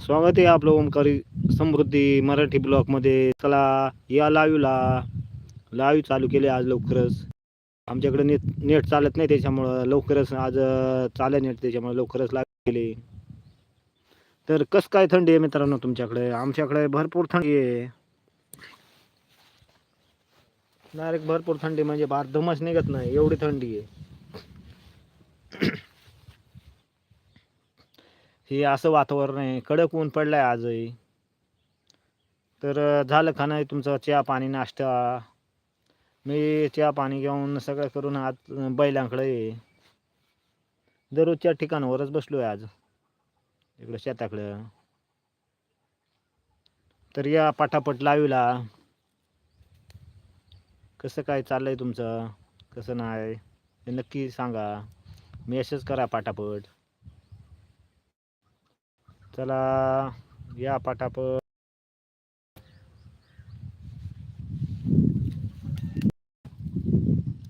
स्वागत आहे आपलं ओमकारी समृद्धी मराठी ब्लॉकमध्ये. चला या लाईव्हला. लाईव्ह चालू केले आज लवकरच. आमच्याकडे नेट नेट चालत नाही त्याच्यामुळं. लवकरच आज अं, नेट त्याच्यामुळे लवकरच लाईव्ह केले. तर कसं काय थंडी आहे मित्रांनो तुमच्याकडे? आमच्याकडे भरपूर थंडी आहे. डायरेक्ट भरपूर थंडी म्हणजे बार धमच निघत नाही. एवढी थंडी आहे. हे असं वातावरण आहे. कडक ऊन पडलं आहे आजही. तर झालं का नाही तुमचं चहा पाणी नाश्ता? मी चहा पाणी घेऊन सगळं करून आज बैलांकडे ये दररोजच्या ठिकाणावरच बसलो आहे आज. इकडं शेताकडं. तर या पटापट लावीला. कसं काय चाललंय तुमचं? कसं नाही? हे नक्की सांगा. मेसेज करा पाठापट चला या पाटाप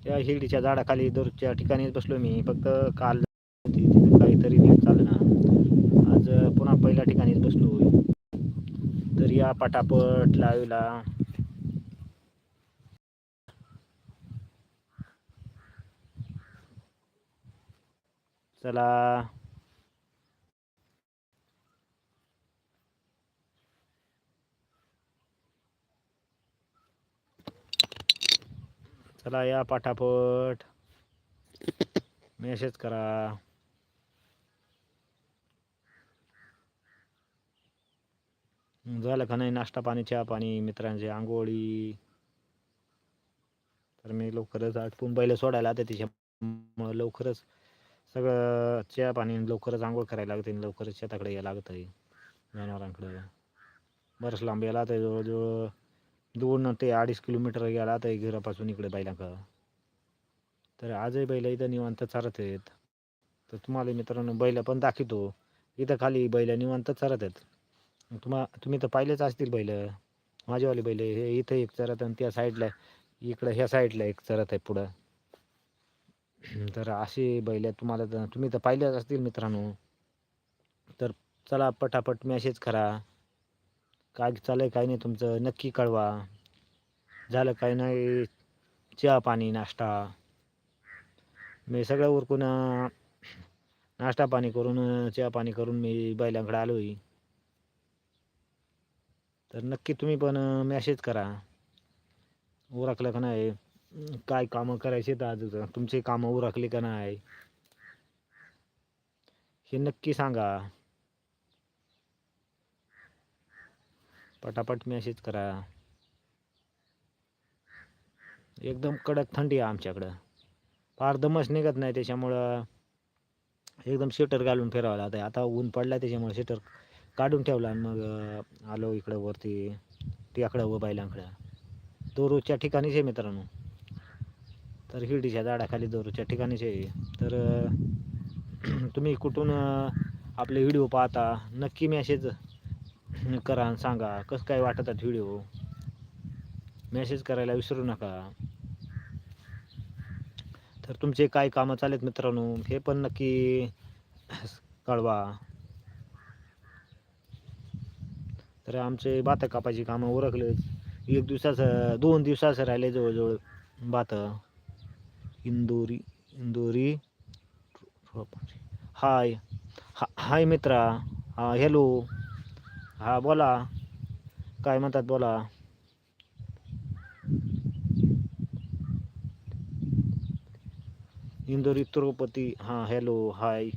या हिरडीच्या झाडाखाली दरच्या ठिकाणीच बसलो मी. फक्त काल काहीतरी नीट ना. आज पुन्हा पहिल्या ठिकाणीच बसलो तर या पटापट लावला. चला. चला या पाठापट मेसेज करा. झालं का नाही नाश्ता पाणी चहा पाणी मित्रांचे आंघोळी? तर मी लवकरच आटपून बैल सोडायला आता त्याच्यामुळं लवकरच सगळं चहा पाणी लवकरच आंघोळ करायला लागते आणि लवकरच शेताकडे यायला लागतं आहे जनावरांकडे. बरंच लांब यायला तर जवळजवळ. दोन ते अडीच किलोमीटर गेला आता घरापासून इकडे बैलांकडं तर आजही बैल इथं निवांत चारत आहेत. तर तुम्हाला मित्रांनो बैल पण दाखवतो. इथं खाली बैल निवांत चारत आहेत. तुम्हा तुम्ही तर पाहिलेच असतील बैल माझेवाले बैल हे इथं एक चरत आणि त्या साईडला इकडं ह्या साईडला एक चरत आहे पुढं. तर असे बैल आहेत तुम्हाला तर तुम्ही तर पाहिलेच असतील मित्रांनो. तर चला पटापट मॅसेज करा. काय चालू आहे काय नाही तुमचं? नक्की कळवा. झालं काय नाही? चहा पाणी नाश्ता. मी सगळं उरकून नाश्ता पाणी करून चहा पाणी करून मी बैलांकडे आलो आहे तर नक्की तुम्ही पण मॅसेज करा. उरकलं का नाही? काय कामं करायचे तर आज? तुमचे कामं उरकले का नाही? हे नक्की सांगा. पटापट मेसेज करा. एकदम कडक थंडी आहे आमच्याकडं. फार दमच निघत नाही त्याच्यामुळं एकदम स्वेटर घालून फिरावं लागतं आता ऊन पडला त्याच्यामुळे स्वेटर काढून ठेवला आणि मग आलो इकडं वरती टियाकडं व बैलांकडं दोरूच्या ठिकाणीच आहे मित्रांनो. तर हिरडीच्या झाडाखाली दोरूच्या ठिकाणीच आहे. तर तुम्ही कुठून आपले व्हिडिओ पाहता नक्की मेसेज करा आणि सांगा. कसं काय वाटतात व्हिडिओ मेसेज करायला विसरू नका. तर तुमचे काय कामं चालेत मित्रांनो? हे पण नक्की कळवा. तर आमचे बात कापायची कामं उरकले एक दिवसाचं दोन दिवसाचं राहिले जवळजवळ बात इंदोरी इंदोरी हाय. हा हाय मित्रा. हा हॅलो हा बोला. काय म्हणतात बोला. इंदोरी तिरुपती हां हॅलो हाय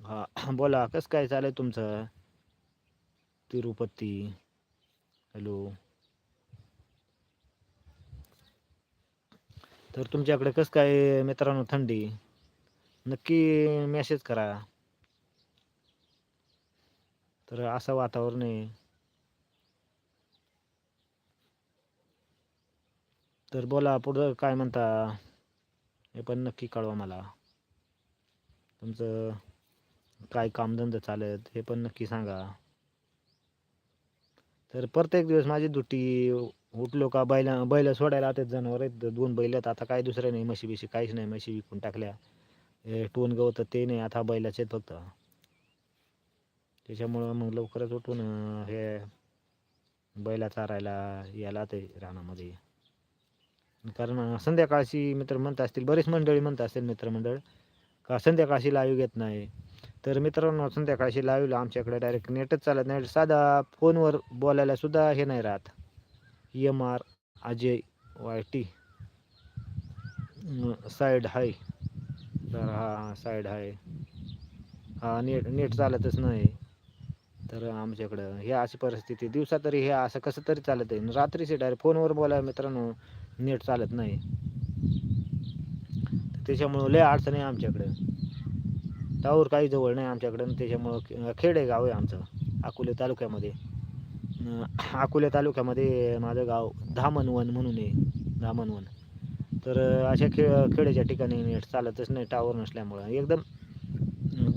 हा बोला कसं काय चालू आहे तुमचं? तिरुपती हॅलो तर तुमच्याकडे कसं काय मित्रांनो थंडी? नक्की मेसेज करा. तर असं वातावरण आहे. तर बोला पुढं काय म्हणता? हे पण नक्की कळवा मला. तुमचं काय कामधंदा चालत हे पण नक्की सांगा. तर प्रत्येक दिवस माझी दुटी उठलो का बैला बैल सोडायला आता जनावर आहेत दोन बैल आहेत आता काय दुसरं नाही म्हशी बिशी काहीच नाही म्हशी विकून टाकल्या. टोन गवत ते नाही आता बैलाचे आहेत फक्त. त्याच्यामुळं मग लवकरच उठून हे बैला चारायला यायला ते रानामध्ये. कारण संध्याकाळशी संध्याकाळची मित्र म्हणत असतील बरेच मंडळी म्हणत असतील मित्रमंडळ का संध्याकाळची लाईव्ह घेत नाही? तर मित्रांनो संध्याकाळची लाईव्हला आमच्याकडे डायरेक्ट नेटच चालत नाही. साधा फोनवर बोलायला सुद्धा हे नाही राहत. M R Ajay Y T. Side हाय तर हा साईड आहे हा नेट नेट चालतच नाही. तर आमच्याकडं हे अशी परिस्थिती दिवसा तरी हे असं कसं तरी चालत आहे. रात्रीचे डायरेक्ट फोनवर बोलाय मित्रांनो नेट चालत नाही. त्याच्यामुळं लय अडचण आहे आमच्याकडं. टावर काही जवळ नाही आमच्याकडं त्याच्यामुळं खेड खेडे गाव आहे आमचं अकोले तालुक्यामध्ये. अकोले तालुक्यामध्ये माझं गाव धामणवन म्हणून आहे धामणवन. तर अशा खे खेड्याच्या ठिकाणी नेट चालतच नाही टावर नसल्यामुळं. एकदम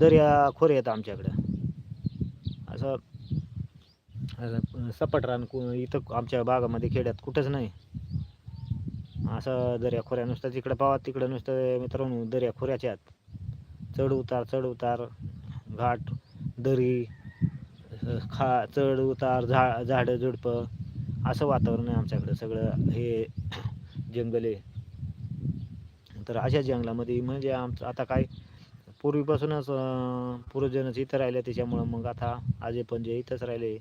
दर्या खोरे येतं आमच्याकडं. असं सपाट रान कु- इथं आमच्या बागामध्ये खेड्यात कुठंच नाही. असं दर्या खोऱ्या नुसतं तिकडं पावा तिकडं नुसतं मित्रांनो दर्या खोऱ्याच्या आहेत. चढ उतार चढ उतार घाट दरी खा चढ उतार झा झाडं झुडपं असं वातावरण आहे आमच्याकडं सगळं. हे जंगल आहे. तर अशा जंगलामध्ये म्हणजे आमचं आता काय पूर्वीपासूनच पूर्वजनच इथं राहिले त्याच्यामुळं मग आता आजे पणजे इथंच राहिले.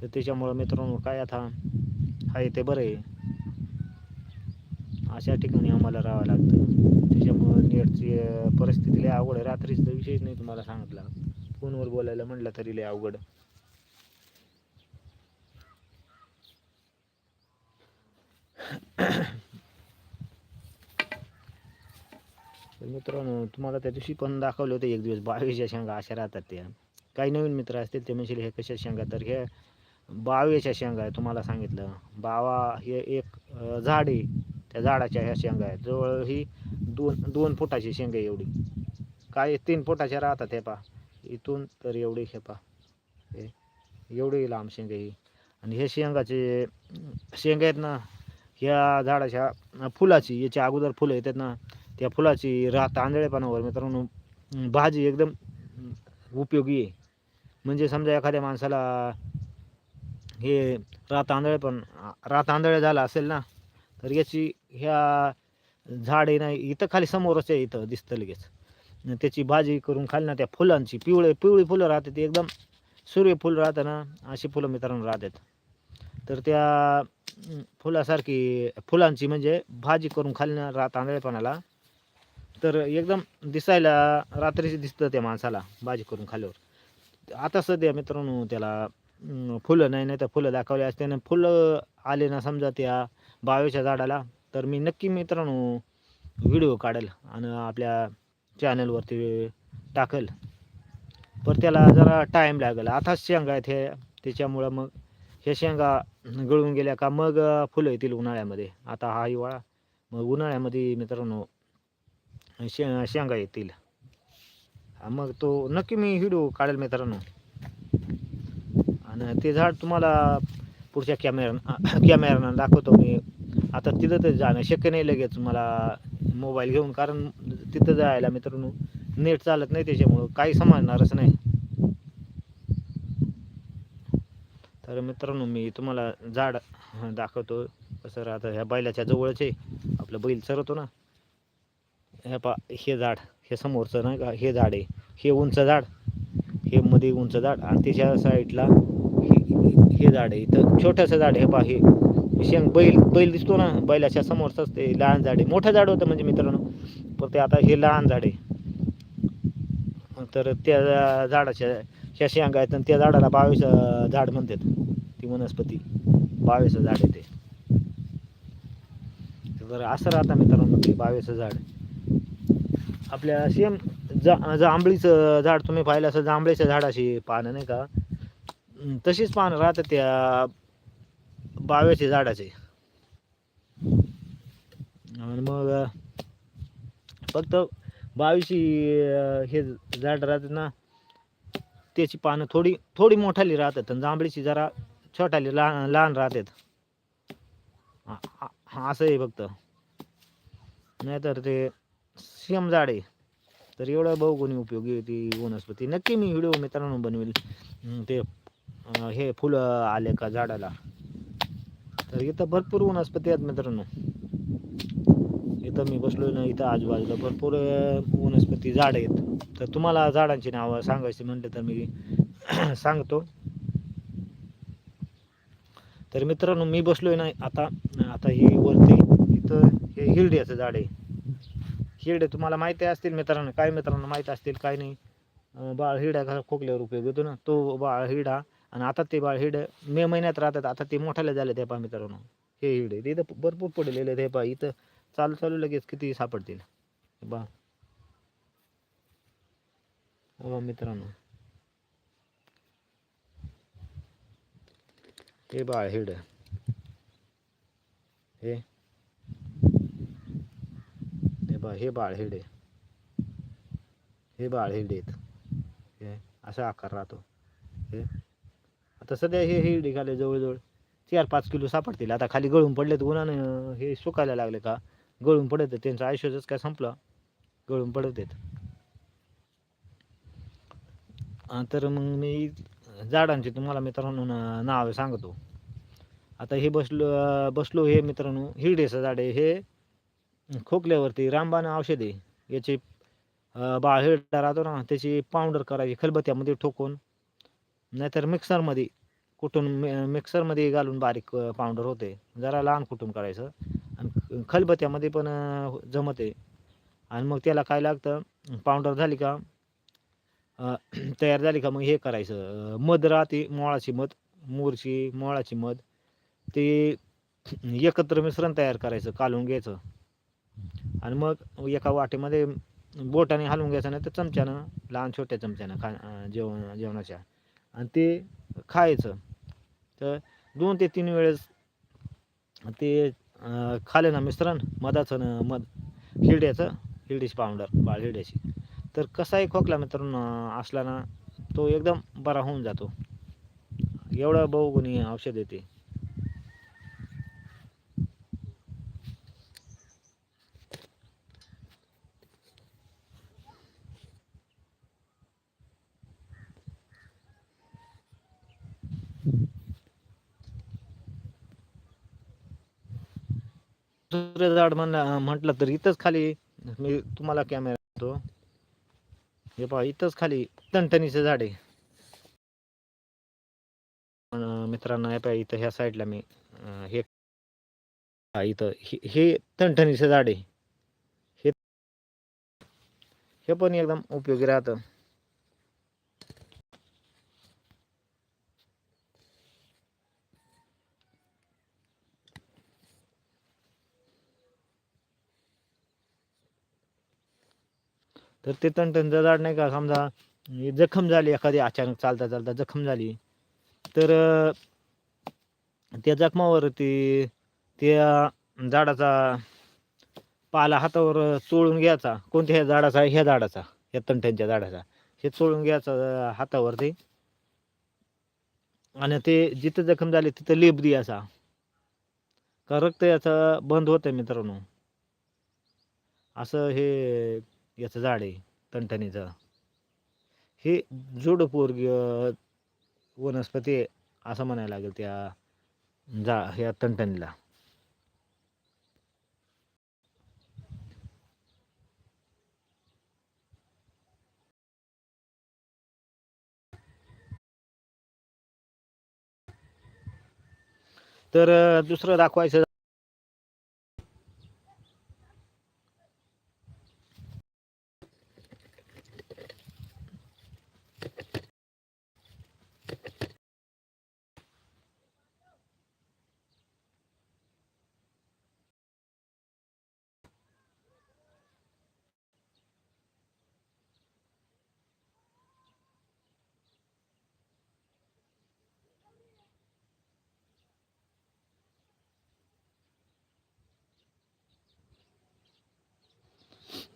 तर त्याच्यामुळं मित्रांनो काय आता आहे ते बरं आहे. अशा ठिकाणी आम्हाला राहावं लागतं. त्याच्यामुळं नेटची परिस्थिती लय अवघड आहे. रात्रीचा विषयच नाही तुम्हाला सांगितला. फोनवर बोलायला म्हटलं तरी लय अवघड. तर मित्रांनो तुम्हाला त्या दिवशी पण दाखवले होते एक दिवस बावीसच्या शेंगा अशा राहतात त्या. काही नवीन मित्र असतील ते म्हणशील हे कशा शेंगा? तर हे बावेच्या शेंगा आहे तुम्हाला सांगितलं. बावा हे एक झाड आहे. त्या झाडाच्या ह्या शेंगा आहेत. जवळ ही दोन दोन फुटाची शेंगा एवढी. काय तीन फुटाच्या राहतात हे पा इथून तर एवढी हे पा हे एवढी लांब शेंगा ही. आणि हे शेंगाचे शेंगा आहेत ना ह्या झाडाच्या फुलाची याच्या अगोदर फुलं येतात ना त्या फुलाची रा आंधळेपणावर मित्रांनो. भाजी एकदम उपयोगी आहे. म्हणजे समजा एखाद्या माणसाला हे रात आंधळे पण रात आंधळे झाला असेल ना तर याची ह्या झाड आहे ना इथं खाली समोरच आहे इथं दिसतं लगेच. त्याची भाजी करून खाली ना त्या फुलांची पिवळे पिवळी फुलं राहते एकदम सूर्यफूल राहतं ना अशी फुलं मित्रांनो राहतात. तर त्या फुलासारखी फुलांची म्हणजे भाजी करून खाली ना रात आंधळेपणाला. तर एकदम दिसायला रात्रीचे दिसतं त्या माणसाला भाजी करून खाल्यावर आता सध्या मित्रांनो त्याला फुलं नाही नाही तर फुलं दाखवले असते आणि फुलं आले ना समजा त्या बावेच्या झाडाला तर मी नक्की मित्रांनो व्हिडिओ काढेल आणि आपल्या चॅनलवरती टाकेल. पण त्याला जरा टाईम लागेल. आता शेंगा आहेत हे त्याच्यामुळं मग हे शेंगा गळून गेल्या का मग फुलं येतील उन्हाळ्यामध्ये. आता हा हिवाळा मग उन्हाळ्यामध्ये मित्रांनो शे शेंगा येतील. हा, मग तो नक्की मी व्हिडिओ काढेल मित्रांनो. आणि ते झाड तुम्हाला पुढच्या कॅमेरा कॅमेऱ्यानं दाखवतो मी. आता तिथं तर जाणं शक्य नाही लगेच मला मोबाईल घेऊन कारण तिथं जायला मित्रांनो नेट चालत नाही त्याच्यामुळं काही समजणारच नाही. तर मित्रांनो मी तुम्हाला झाड दाखवतो. कसं राहतं ह्या बैलाच्या जवळच आहे. आपलं बैल चरवतो ना. हे पा हे झाड हे समोरचं नाही का हे झाड आहे. हे उंच झाड हे मध्ये उंच झाड आणि त्याच्या साईडला हे हे झाड आहे. इथं छोटंसं झाड आहे हे पा हे. शेंग बैल बैल दिसतो ना बैलाच्या समोरचंच ते लहान झाड आहे. मोठं झाड होतं म्हणजे मित्रांनो पण ते आता हे लहान झाड आहे. तर त्या झाडाच्या ह्या शेंगा आहेत आणि त्या झाडाला बावीस झाड म्हणतात. ती वनस्पती बावीस झाड आहे ते. तर असं राहतं मित्रांनो ते बावीस झाड. आपल्या सेम जा जांभळीचं झाड तुम्ही पाहिलं असं जांभळीच्या झाडाची पानं नाही का? तशीच पानं राहतात त्या बाव्याचे झाडाचे. आणि मग फक्त बावीशी हे झाड राहतात ना त्याची पानं थोडी थोडी मोठाली राहतात आणि जांभळीची जरा छोटाली लहान लहान राहतात. हा- हा असं आहे फक्त. नाहीतर ते सेम झाड आहे तर एवढं बहुगुणी उपयोगी आहे ती वनस्पती. नक्की मी व्हिडिओ मित्रांनो बनवेल. ते हे फुलं आले का झाडाला. तर इथं भरपूर वनस्पती आहेत मित्रांनो. इथं मी बसलोय ना इथं आजूबाजूला भरपूर वनस्पती झाड आहेत. तर तुम्हाला झाडांची नावं सांगायची म्हटलं तर मी सांगतो. तर मित्रांनो मी बसलोय ना आता आता ही वरती इथं हे हिरड्याचं झाड आहे. हिरडे तुम्हाला माहिती असतील मित्रांनो काय मित्रांनो माहिती असतील काय नाही. बाळ हिरड्या कसा खोकल्यावर उपयोग येतो ना. तो बाळ हिरडा आणि आता ते बाळ हिरडे मे महिन्यात राहतात आता ते मोठ्याला झाले ते पहा मित्रांनो. हे हिरडे ते इथं भरपूर पडलेले ते हे पहा. इथं चालू चालू लगेच किती सापडतील. बा मित्रांनो. हे बाळ हिरड. हे. बा हे बाळ हिरडे हे बाळ आहेत हे असा आकार राहतो. हे. आता सध्या हे हिरडे खाले जवळजवळ चार पाच किलो सापडतील. आता खाली गळून पडलेत उन्हानं हे सुकायला लागले का? गळून पडत त्यांचं आयुष्यच काय संपलं? गळून पडत आहेत. तर मग मी झाडांची तुम्हाला मित्रांनो नाव नावे सांगतो. आता हे बसलो बसलो हे मित्रांनो हिरडेचं झाड आहे. हे खोकल्यावरती रामबाण औषध आहे याची अं, बाळ राहतो ना त्याची पावडर करायची खलबत्त्यामध्ये ठोकून नाहीतर मिक्सरमध्ये कुठून मिक्सरमध्ये घालून बारीक पावडर होते. जरा लहान कुटून करायचं? आणि खलबत्त्यामध्ये पण जमते. आणि मग त्याला काय लागतं? पावडर झाली का? तयार झाली का? मग हे करायचं. मध राहते मोळाची मध मोरची मोळाची मध. ते एकत्र मिश्रण तयार करायचं कालून घ्यायचं. आणि मग एका वाटीमध्ये बोटाने हलवून घ्यायचं नाही तर चमच्यानं लहान छोट्या चमच्यानं खा जेवण जेवणाच्या. आणि ते खायचं. तर दोन ते तीन वेळेस ते खाले ना मिश्रण मधाचं न मध हिरड्याचं हिरड्याची पावडर बाळ हिरड्याची. तर कसाही खोकला मित्रांनो असला ना तो एकदम बरा होऊन जातो. एवढं बहुगुणी औषध येते दुसरं झाड म्हणलं म्हटलं तर इथंच खाली मी तुम्हाला कॅमेरा देतो. हे पहा इथंच खाली टणटणीचं झाड. आहे मित्रांनो हे पहा इथं ह्या साईडला मी हे इथं हे हे टणटणीचं झाड. आहे हे हे पण एकदम उपयोगी राहतं. तर ते टणटणीचं झाड नाही का समजा जखम झाली एखादी अचानक चालता चालता जखम झाली तर त्या त्या जखमावरती त्या झाडाचा पाला हातावर चोळून घ्यायचा. कोणत्या ह्या झाडाचा ह्या झाडाचा ह्या तंट्यांच्या झाडाचा. हे चोळून घ्यायचा हातावरती. आणि ते जिथं जखम झाली तिथं लेप द्यायचा. का रक्त याचा बंद होतं मित्रांनो. असं हे याचं झाड आहे तणटणीचं हे जोडपोरगी वनस्पती असं म्हणायला लागेल त्या जा ह्या तणटणीला तर दुसरं दाखवायचं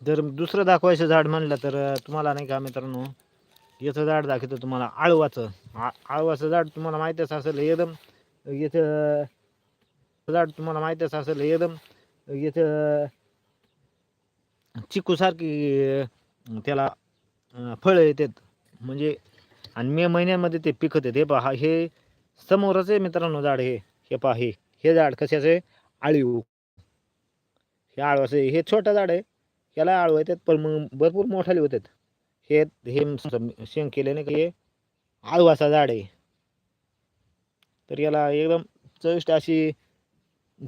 जर दुसरं दाखवायचं झाड म्हणलं तर तुम्हाला नाही का मित्रांनो याचं झाड दाखवतो तुम्हाला आळवाचं. आ आळवाचं झाड तुम्हाला माहीतच असेल एकदम याचं झाड तुम्हाला माहीतच असेल एकदम याचं चिकूसारखी त्याला फळं येतात. म्हणजे आणि मे महिन्यामध्ये ते पिकत येत हे पहा हे समोरच आहे मित्रांनो झाड हे. हे पहा हे हे झाड कशाचं आहे? आळीव. हे आळवाचं हे छोटं झाड आहे. याला आळू येतात पण मग भरपूर मोठाले होतात. हे हे शेंग केले नाही का हे आळवाचा झाड आहे. तर याला एकदम चविष्ट अशी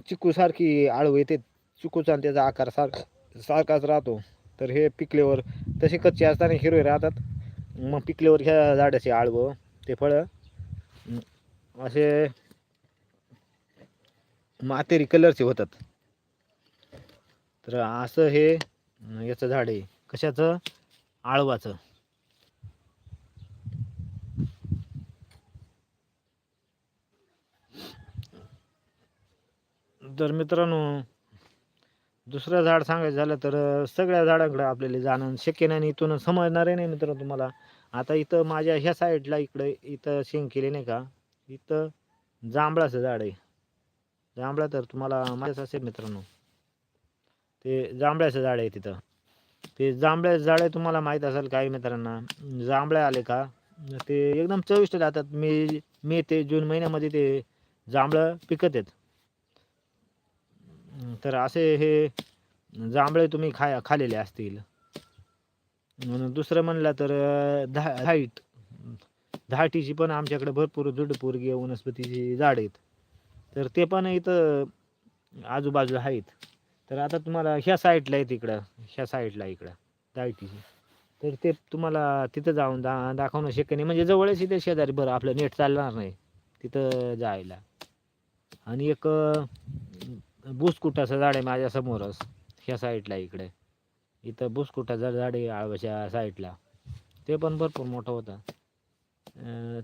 चिकूसारखी आळू येते. चिकूचा आणि त्याचा आकार सारखा सारखाच राहतो. तर हे पिकल्यावर तसे कच्चे असताना हिरवे राहतात. मग पिकल्यावर ह्या झाडाचे आळवं ते फळं असे मातेरी कलरचे होतात. तर असं हे याचं झाड आहे. कशाचं? आळवाचं. तर मित्रांनो दुसरं झाड सांगायचं झालं तर सगळ्या झाडाकडं आपल्याला जाणं शक्य नाही इथून इथून समजणारही नाही मित्रांनो तुम्हाला. आता इथं माझ्या ह्या साईडला इकडे इथं शेंग केली नाही का? इथं जांभळाचं झाड आहे. जांभळा तर तुम्हाला माहीत असेल मित्रांनो. ते जांभळ्याचं झाड आहे तिथं. ते जांभळ्याचं झाड आहे तुम्हाला माहीत असेल काही मित्रांना जांभळ्या आले का? ते एकदम चविष्ट राहतात. मे मे ते जून महिन्यामध्ये ते जांभळं पिकत आहेत तर असे हे जांभळे तुम्ही खा खालेले असतील. म्हणून दुसरं म्हणलं तर धा धाईट धाटीची पण आमच्याकडे भरपूर जुडपूर्गीय वनस्पतीची झाड आहेत. तर ते पण इथं आजूबाजूला आहेत. तर आता तुम्हाला ह्या साईडला आहे तिकडं ह्या साईडला इकडं दायटीची. तर ते तुम्हाला तिथं जाऊन दा दाखवणं शक्य नाही. म्हणजे जवळच इथे शेजारी बरं आपलं नेट चालणार नाही. तिथं जायला. आणि एक बुसकुटाचं झाड आहे माझ्यासमोरच ह्या साईडला इकडे. इथं बुसकुटाचं झाड आहे आळवाच्या साईडला. ते पण भरपूर मोठं होतं.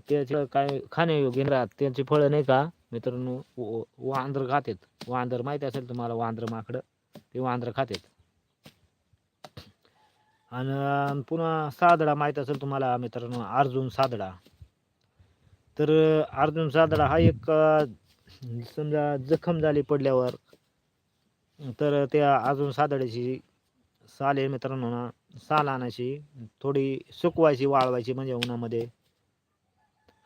त्याचं काय खाण्यायोग्य राहत. त्यांची फळं नाही का? मित्रांनो व- वांदर खातात वांदर माहिती असेल तुम्हाला वांदर माकडं. ते वांदर खातात आणि पुन्हा सादडा माहीत असेल तुम्हाला मित्रांनो अर्जुन सादडा. तर अर्जुन सादडा हा एक समजा जखम झाली पडल्यावर तर त्या अर्जुन सादड्याची साले मित्रांनो ना साल आणायची थोडी सुकवायची वाळवायची म्हणजे उन्हामध्ये.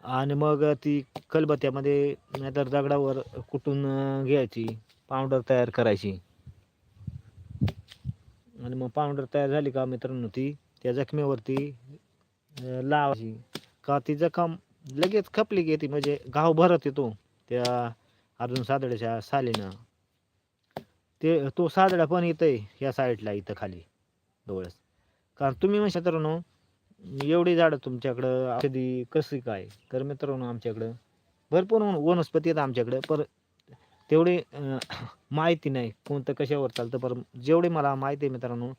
आणि मग ती खलबत्त्यामध्ये नाहीतर दगडावर कुटून घ्यायची पावडर तयार करायची. आणि मग पावडर तयार झाली का मित्रांनो ती त्या जखमेवरती लावायची. का ती जखम लगेच खपली की ती म्हणजे घाव भरत येतो त्या अर्जुन सादड्याच्या सालीनं. ते तो सादडा पण इथं या ह्या साईडला इथं खाली जवळच कारण तुम्ही म्हणजे मित्रांनो एवढी झाडं तुमच्याकडं औषधी कशी काय? तर मित्रांनो आमच्याकडं भरपूर वनस्पती आहेत आमच्याकडं पर तेवढी माहिती नाही कोणतं कशावर चालतं पर जेवढी मला माहिती आहे मित्रांनो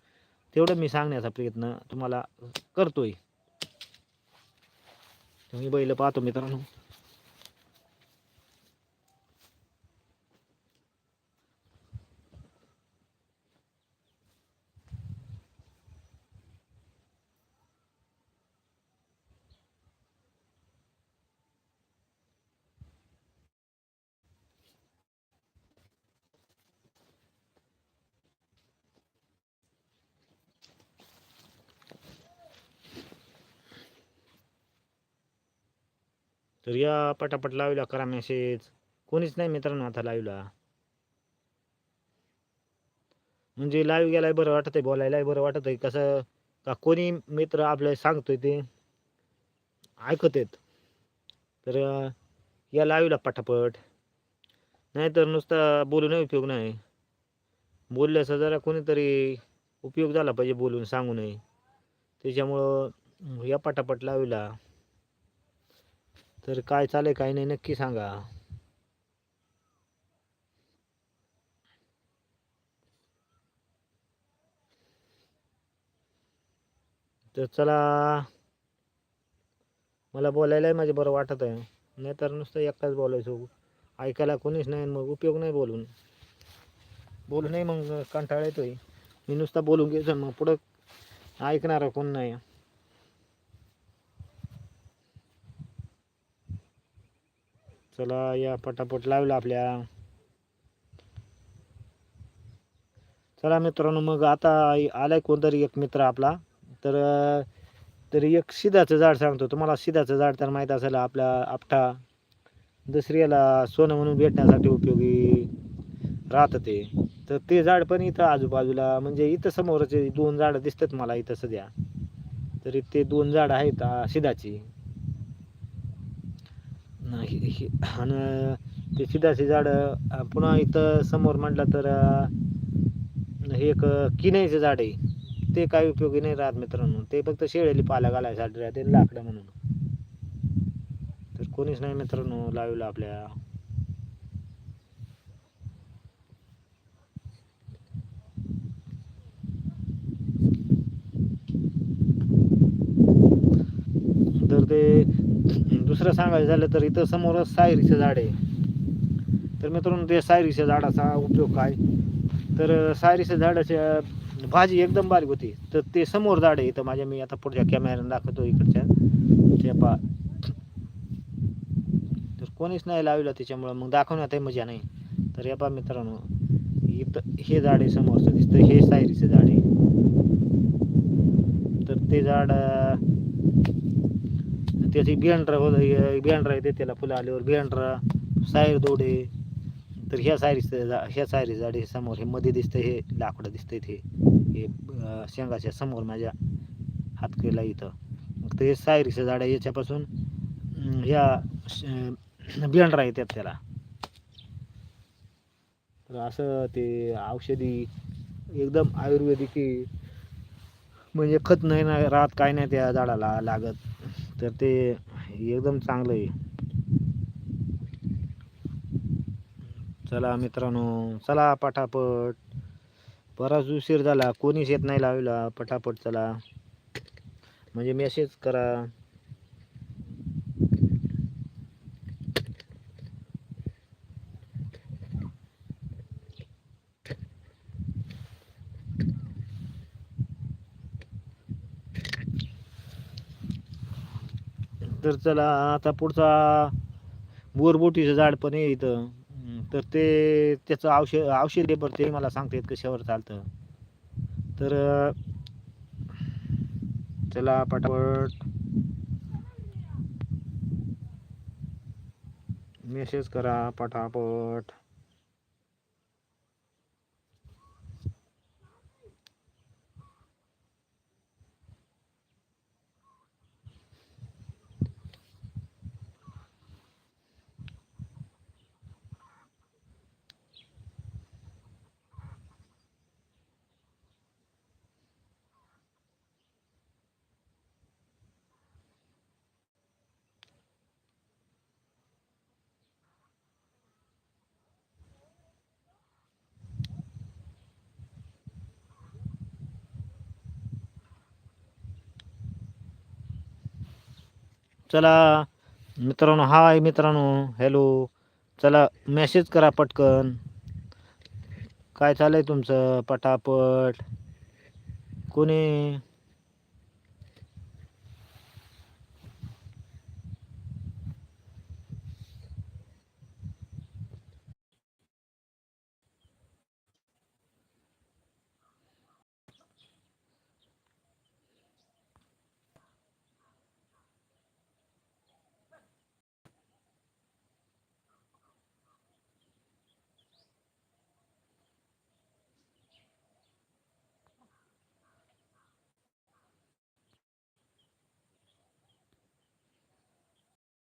तेवढं मी सांगण्याचा प्रयत्न तुम्हाला करतोय. तुम्ही बैल पाहतो मित्रांनो. तर या पटापट लावला करा मेसेज कोणीच नाही मित्रांनो आता लाईव्हला म्हणजे लाईव्ह गेलाय बरं वाटत आहे बोलायला बरं वाटत आहे कसं का कोणी मित्र आपल्याला सांगतोय ते ऐकत आहेत. तर या लाईव्हला पटापट. नाहीतर नुसता बोलून उपयोग नाही. बोलल्याचा जरा कोणीतरी उपयोग झाला पाहिजे बोलून सांगू नये त्याच्यामुळं या पटापट लावला. तर काय चालेल काय नाही नक्की सांगा. तर चला मला बोलायलाही माझे बरं वाटत आहे. नाही तर नुसतं एकटाच बोलायचो. ऐकायला कोणीच नाही मग उपयोग नाही बोलून. बोलूनही मग कंटाळा येतोय. मी नुसता बोलून घ्यायचं मग पुढं ऐकणारा कोण नाही. चला या पटापट लावला आपल्या. चला मित्रांनो मग आता आलाय कोणतरी एक मित्र आपला. तर तर एक शिधाचं झाड सांगतो. तुम्हाला शिदाचं झाड तर माहीत असेल आपला आपटा दसऱ्याला सोनं म्हणून भेटण्यासाठी उपयोगी राहतं ते. तर ते झाड पण इथं आजूबाजूला म्हणजे इथं समोरचे दोन झाडं दिसतात मला इथं सध्या. तरी ते दोन झाडं आहेत शिधाची आणि ते शिदाची झाडं पुन्हा इथं समोर म्हटलं तर हे एक अं, झाड आहे. ते काही उपयोगी नाही राहत मित्रांनो. ते फक्त शेळेली पाला घालायसाठी राहते लाकडं म्हणून. तर कोणीच नाही मित्रांनो लावलं आपल्या तर ते दुसरं सांगायचं झालं तर इथं समोरच सायरीचं झाड आहे. तर मित्रांनो ते सायरीच्या झाडाचा उपयोग काय? तर सायरीच्या झाडाच्या भाजी एकदम बारीक होती. तर ते समोर झाड आहे इथं माझ्या मी आता पुढच्या कॅमेऱ्यानं दाखवतो इकडच्या. ते पा तर कोणीच नाही लावलं त्याच्यामुळं. मग दाखवण्यात मजा नाही. तर या पा मित्रांनो. इथं हे झाड आहे समोरचं दिसतं. हे सायरीचं झाड आहे. तर ते झाड त्याची बियांड्रा बियांड्रा येते त्याला फुलं आल्यावर. बियांड्रा सायर दोडे. तर ह्या सायरीचं झा ह्या सायरी झाड हे समोर हे मध्ये दिसतं हे लाकडं दिसतंय ते. हे शेंगाच्या समोर माझ्या हातकेला इथं. मग ते सायरीचं झाड आहे याच्यापासून ह्या बियांड्रा येतात त्याला. तर असं ते औषधी एकदम आयुर्वेदिक म्हणजे खत नाही ना राहत काय नाही त्या झाडाला लागत. तर ते एकदम चांगलं आहे. चला मित्रांनो चला पटापट. बराच उशीर झाला कोणीच येत नाही लावला. पटापट चला. म्हणजे मेसेज करा तर चला आता पुढचा बोरबोटीचं झाड पण आहे इथं. तर ते त्याचं औषध औषध आहे ते मला सांगतात कशावर चालतं तर चला पटापट. मेसेज करा पटापट. चला मित्रांनो हाय मित्रांनो हॅलो चला मेसेज करा पटकन. काय चाललंय तुमचं? पटापट. कोणी?